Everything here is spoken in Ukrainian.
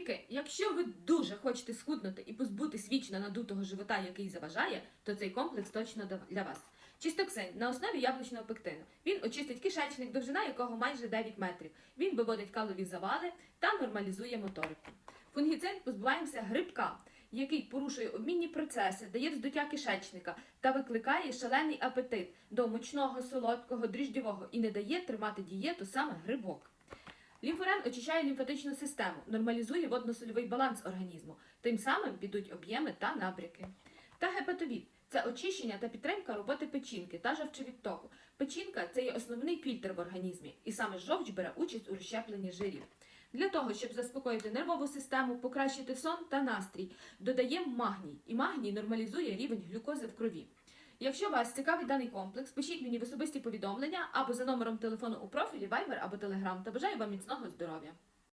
Чоловіки, якщо ви дуже хочете схуднути і позбутись вічно надутого живота, який заважає, то цей комплекс точно для вас. Чистоксин на основі яблучного пектину. Він очистить кишечник, довжина якого майже 9 метрів. Він виводить калові завали та нормалізує моторику. Фунгіцин позбуваємося грибка, який порушує обмінні процеси, дає вздуття кишечника та викликає шалений апетит до мучного, солодкого, дріждєвого і не дає тримати дієту саме грибок. Лімфорен очищає лімфатичну систему, нормалізує водно-сольовий баланс організму, тим самим підуть об'єми та набряки. Та гепатовід це очищення та підтримка роботи печінки та жовчовідтоку. Печінка це є основний фільтр в організмі, і саме жовч бере участь у розщепленні жирів. Для того, щоб заспокоїти нервову систему, покращити сон та настрій, додаємо магній, і магній нормалізує рівень глюкози в крові. Якщо вас цікавить даний комплекс, пишіть мені в особисті повідомлення або за номером телефону у профілі Viber або Telegram та бажаю вам міцного здоров'я.